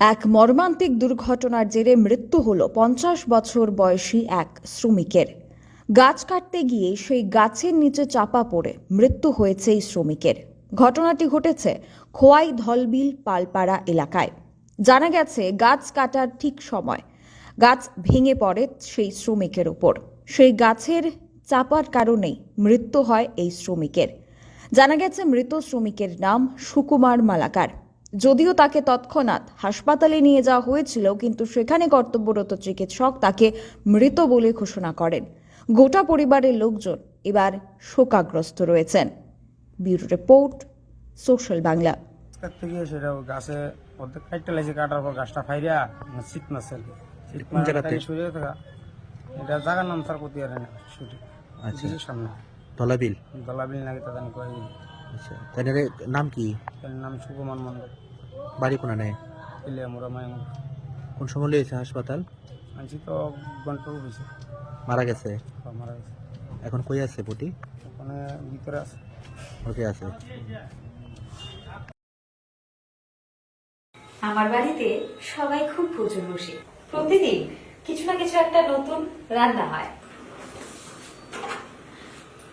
এক মর্মান্তিক দুর্ঘটনার জেরে মৃত্যু হল পঞ্চাশ বছর বয়সী এক শ্রমিকের। গাছ কাটতে গিয়ে সেই গাছের নিচে চাপা পড়ে মৃত্যু হয়েছে এই শ্রমিকের। ঘটনাটি ঘটেছে খোয়াই ধলবিল পালপাড়া এলাকায়। জানা গেছে গাছ কাটার ঠিক সময় গাছ ভেঙে পড়ে সেই শ্রমিকের উপর সেই গাছের চাপার কারণেই মৃত্যু হয় এই শ্রমিকের। জানা গেছে মৃত শ্রমিকের নাম সুকুমার মালাকার। যদিও তাকে তৎক্ষণাৎ হাসপাতালে নিয়ে যাওয়া হয়েছিল কিন্তু সেখানে কর্তব্যরত চিকিৎসক তাকে মৃত বলে ঘোষণা করেন। গোটা পরিবারের লোকজন এবার শোকাগ্রস্ত রয়েছেন। Bureau report social Bangla. সেটা গাছে অর্ধেক কাটতে লাগছে কাটার পর গাছটা ফাইরা শীত মারছে আর কি। শীত কোন জায়গাতে? সরিয়ে থাকা। এটা জায়গার নাম তার প্রতি আর না শুটি আচ্ছা। দলাবিল নাকি তা জানি কয় আচ্ছা তাদের নাম কি? তার নাম সুকুমার মন্ডল বাড়ি কোনা মোরা কোন সময় লিয়েছে হাসপাতাল? আনছি তো গন্টল হয়েছে মারা গেছে? মারা গেছে। এখন কই আছে বটি ওখানে ভিতরে আছে। ওকে আছে। আমার বাড়িতে সবাই খুব প্রচুর বসে। প্রতিদিন কিছু না কিছু একটা নতুন রান্না হয়।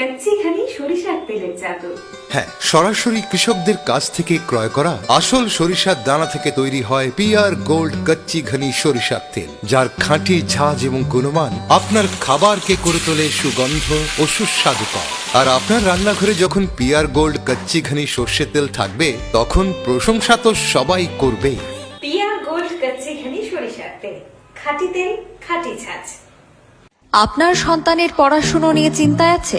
কাচ্চিখানি সরিষার তেলের জাদু। হ্যাঁ সরাসরি কৃষকদের কাছ থেকে ক্রয় করা আসল সরিষার দানা থেকে তৈরি হয় পিআর গোল্ড কচ্চি ঘনি সরিষার তেল যার খাঁটি ঝাঁজ এবং গুণমান আপনার খাবারকে করে তোলে সুগন্ধ ও সুস্বাদুকর আর আপনার রান্নাঘরে যখন পিআর গোল্ড কচ্চি ঘনি সর্ষের তেল থাকবে তখন প্রশংসা তো সবাই করবেই। পিয়ার গোল্ড কাচ্চিখানি সরিষার তেল খাঁটি তেল খাঁটি ছাঁচ আপনার সন্তানের পড়াশুনো নিয়ে চিন্তায় আছে?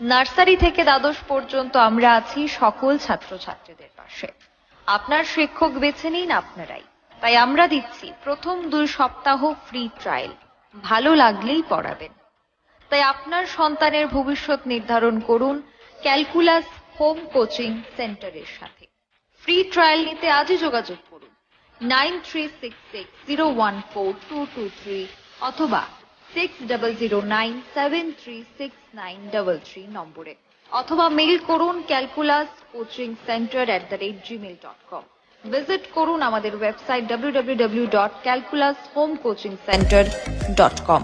নার্সারি থেকে দ্বাদশ পর্যন্ত আমরা আছি সকল ছাত্রছাত্রীদের পাশে। আপনার শিক্ষক বেছে নিন আপনারাই। তাই আমরা দিচ্ছি প্রথম দুই সপ্তাহ ফ্রি ট্রায়াল ভালো লাগলেই পড়াবেন। তাই আপনার সন্তানের ভবিষ্যৎ নির্ধারণ করুন ক্যালকুলাস হোম কোচিং সেন্টারের সাথে। ফ্রি ট্রায়াল নিতে আজই যোগাযোগ করুন। Nine three six six zero one four two two three অথবা six double zero nine seven three six nine double three নম্বরে। অথবা মেল করুন calculus coaching centre at the rate gmail dot com visit করুন আমাদের website W W W dot calculus home coaching centre dot com